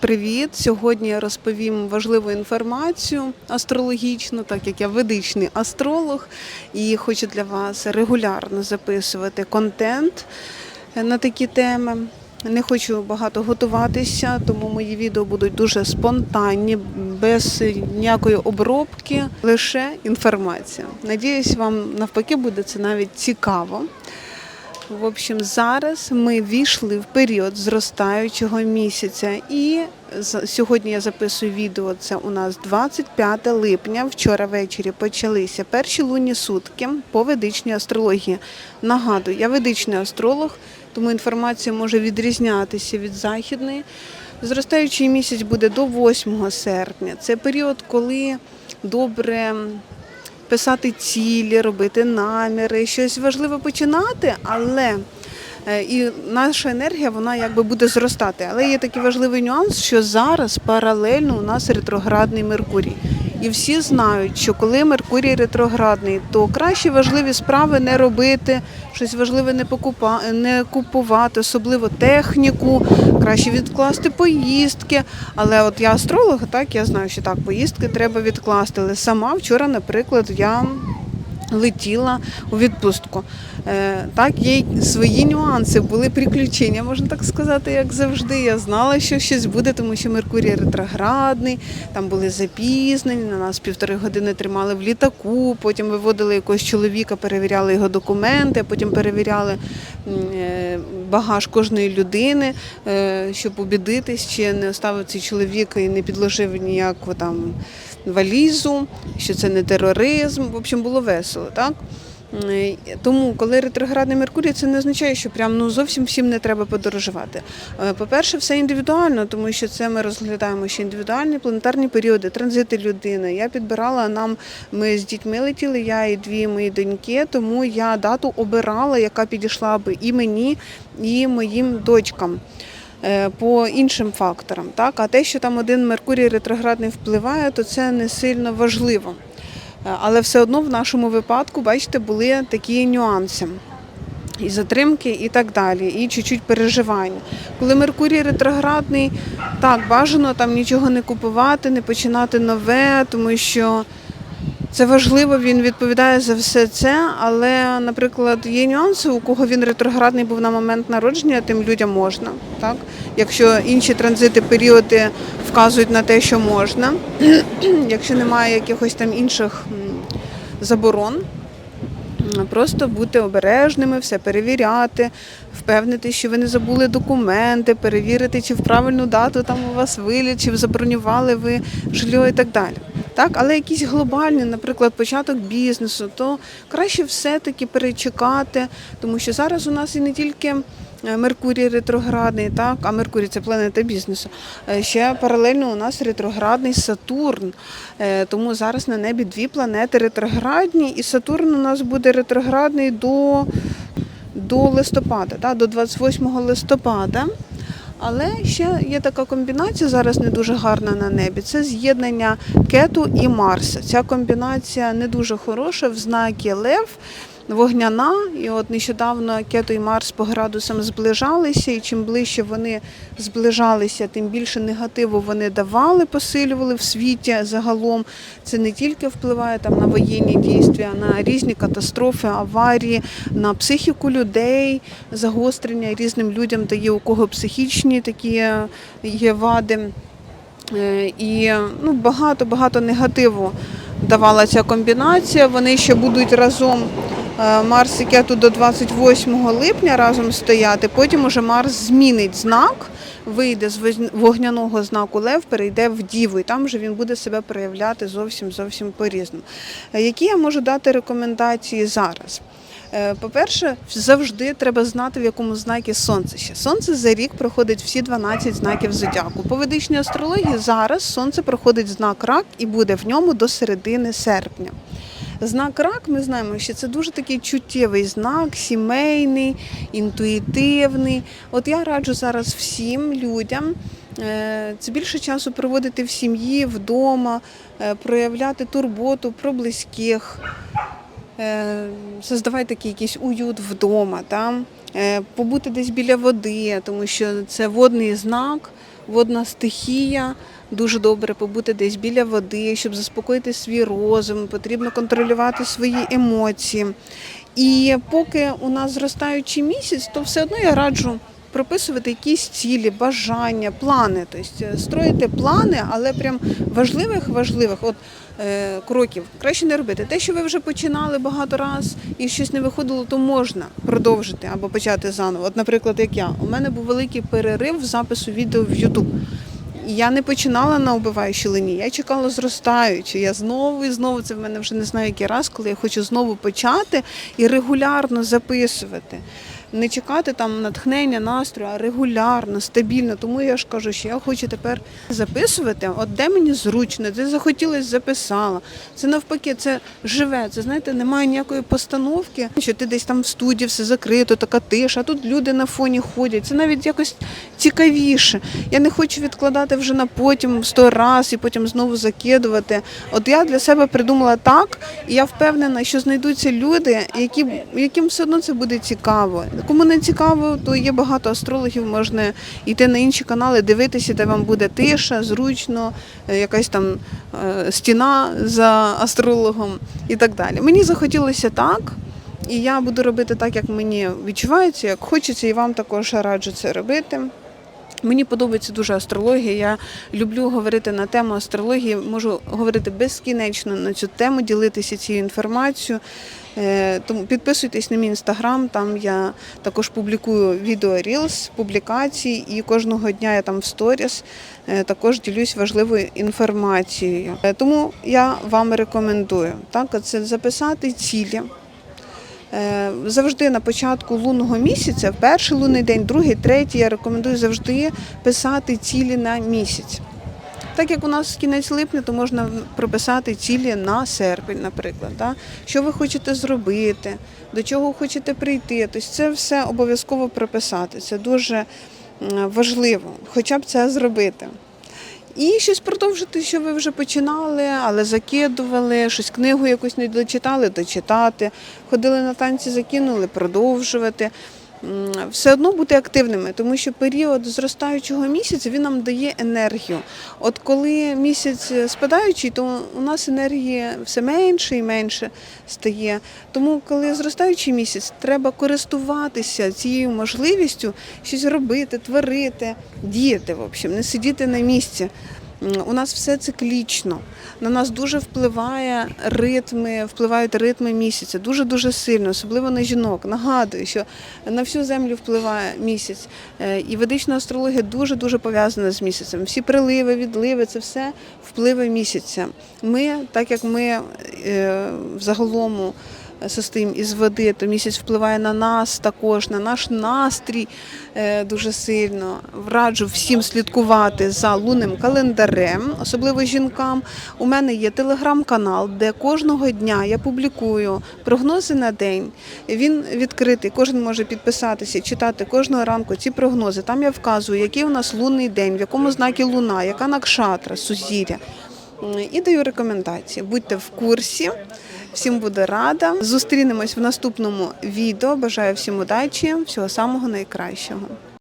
привіт! Сьогодні я розповім важливу інформацію астрологічну, так як я ведичний астролог, і хочу для вас регулярно записувати контент на такі теми. Не хочу багато готуватися, тому мої відео будуть дуже спонтанні, без ніякої обробки, лише інформація. Надіюсь, вам навпаки буде це навіть цікаво. В общем, зараз ми війшли в період зростаючого місяця, і сьогодні я записую відео. Це у нас 25 липня. Вчора ввечері почалися перші лунні сутки по ведичній астрології. Нагадую, я ведичний астролог, тому інформація може відрізнятися від західної. Зростаючий місяць буде до 8 серпня. Це період, коли добре писати цілі, робити наміри, щось важливе починати, але е, і наша енергія вона якби буде зростати. Але є такий важливий нюанс, що зараз паралельно у нас ретроградний Меркурій. І всі знають, що коли Меркурій ретроградний, то краще важливі справи не робити, щось важливе не покупа, не купувати, особливо техніку, краще відкласти поїздки. Але от я астролог, так я знаю, що так, поїздки треба відкласти. Але сама вчора, наприклад, я летіла у відпустку. Е, Так, є свої нюанси, були приключення, можна так сказати, як завжди. Я знала, що щось буде, тому що Меркурій ретроградний, там були запізнення, на нас півтори години тримали в літаку, потім виводили якогось чоловіка, перевіряли його документи, потім перевіряли е, багаж кожної людини, е, щоб убідитись, чи не оставив цей чоловік і не підложив ніяку там валізу, що це не тероризм. В общем, було весело, так? Е, Тому, коли ретроградний Меркурій, це не означає, що прям ну зовсім всім не треба подорожувати. Е, По-перше, все індивідуально, тому що це ми розглядаємо ще індивідуальні планетарні періоди, транзити людини. Я підбирала нам, ми з дітьми летіли, я і дві мої доньки, тому я дату обирала, яка підійшла би і мені, і моїм дочкам. Е, По іншим факторам, так а те, що там один Меркурій ретроградний впливає, то це не сильно важливо. Е, Але все одно в нашому випадку, бачите, були такі нюанси. І затримки, і так далі, і чуть-чуть переживань. Коли Меркурій ретроградний, так, бажано там нічого не купувати, не починати нове, тому що це важливо, він відповідає за все це. Але, наприклад, є нюанси, у кого він ретроградний був на момент народження, тим людям можна. Так? Якщо інші транзити, періоди вказують на те, що можна, якщо немає якихось там інших заборон, Просто бути обережними, все перевіряти, впевнити, що ви не забули документи, перевірити, чи в правильну дату там у вас виліт, чи забронювали ви житло і так далі. Так, але якісь глобальні, наприклад, початок бізнесу, то краще все-таки перечекати, тому що зараз у нас і не тільки е, Меркурій ретроградний, так, а Меркурій це планета бізнесу. Е, Ще паралельно у нас ретроградний Сатурн. Е, Тому зараз на небі дві планети ретроградні, і Сатурн у нас буде ретроградний до, до листопада, так, до 28 листопада. Але ще є така комбінація зараз не дуже гарна на небі. Це з'єднання кету і Марса. Ця комбінація не дуже хороша в знакі Лев. Вогняна, і от нещодавно Кето і Марс по градусам зближалися, і чим ближче вони зближалися, тим більше негативу вони давали, посилювали в світі загалом. Це не тільки впливає там на воєнні дійства, а на різні катастрофи, аварії, на психіку людей, загострення різним людям дає у кого психічні такі є вади. Е, І ну, багато багато негативу давала ця комбінація. Вони ще будуть разом. Е, Марс і Кету до 28 липня разом стояти. Потім уже Марс змінить знак, вийде з вогняного знаку Лев, перейде в Діву, і там вже він буде себе проявляти зовсім зовсім по-різному. Е, Які я можу дати рекомендації зараз? Е, По-перше, завжди треба знати, в якому знакі сонце ще. Сонце за рік проходить всі 12 знаків зодіаку. По ведичній астрології зараз сонце проходить знак рак і буде в ньому до середини серпня. Знак рак, ми знаємо, що це дуже такий чуттєвий знак, сімейний, інтуїтивний. От я раджу зараз всім людям. е, Це більше часу проводити в сім'ї, вдома, е, проявляти турботу про близьких, е, создавати такий якийсь уют вдома, там, побути десь біля води, тому що це водний знак. водна стихія. Дуже добре побути десь біля води, щоб заспокоїти свій розум, потрібно контролювати свої емоції. І поки у нас зростаючий місяць, то все одно я раджу прописувати якісь цілі, бажання, плани. Тобто строїти плани, але прям важливих, важливих от, е, кроків краще не робити. Те, що ви вже починали багато разів і щось не виходило, то можна продовжити або почати заново. От, наприклад, як я, у мене був великий перерив в запису відео в YouTube. Я не починала на убиваючій лині, я чекала зростаючи. Я знову і знову це в мене вже не знаю який раз, коли я хочу знову почати і регулярно записувати. Не чекати там натхнення, настрою, а регулярно, стабільно. Тому я ж кажу, що я хочу тепер записувати, от де мені зручно, де захотілося, записала. Це навпаки, це живе. Це знаєте, немає ніякої постановки, що ти десь там в студії все закрито, така тиша, тут люди на фоні ходять. Це навіть якось цікавіше. Я не хочу відкладати вже на потім сто раз і потім знову закидувати. От я для себе придумала так, і я впевнена, що знайдуться люди, які, яким все одно це буде цікаво. Кому не цікаво, то є багато астрологів, можна йти на інші канали, дивитися, де вам буде тиша, зручно, е, якась там е, стіна за астрологом і так далі. Мені захотілося так. І я буду робити так, як мені відчувається, як хочеться, і вам також раджу це робити. Мені подобається дуже астрологія. Я люблю говорити на тему астрології. Можу говорити безкінечно на цю тему, ділитися цією інформацією. Е, Тому підписуйтесь на мій інстаграм. Там я також публікую відео Reels, публікації, і кожного дня я там в сторіс е, також ділюсь важливою інформацією. Е, Тому я вам рекомендую так, це записати цілі. Е, Завжди на початку лунного місяця, перший лунний день, другий, третій, я рекомендую завжди писати цілі на місяць. Так як у нас кінець липня, то можна прописати цілі на серпень, наприклад. Да? Що ви хочете зробити, до чого хочете прийти. Тобто це все обов'язково прописати. Це дуже важливо, хоча б це зробити. І щось продовжити, що ви вже починали, але закидували, щось книгу якусь не дочитали, дочитати, ходили на танці, закинули, продовжувати. Все одно бути активними, тому що період зростаючого місяця він нам дає енергію. От коли місяць спадаючий, то у нас енергії все менше і менше стає. Тому, коли зростаючий місяць, треба користуватися цією можливістю щось робити, творити, діяти, в общем, не сидіти на місці. У нас все циклічно. На нас дуже впливає ритми, впливають ритми місяця, дуже дуже сильно, особливо на жінок. Нагадую, що на всю землю впливає місяць. Е, І ведична астрологія дуже дуже пов'язана з місяцем. Всі приливи, відливи це все впливи місяця. Ми, так як ми е, в загалому состоїмо із води, то місяць впливає на нас також, на наш настрій е, дуже сильно. Раджу всім слідкувати за лунним календарем, особливо жінкам. У мене є телеграм-канал, де кожного дня я публікую прогнози на день. Він відкритий, кожен може підписатися, читати кожного ранку ці прогнози. Там я вказую, який у нас лунний день, в якому знакі луна, яка накшатра, сузір'я. І даю рекомендації. Будьте в курсі. Всім буду рада. Зустрінемось в наступному відео. Бажаю всім удачі, всього самого найкращого.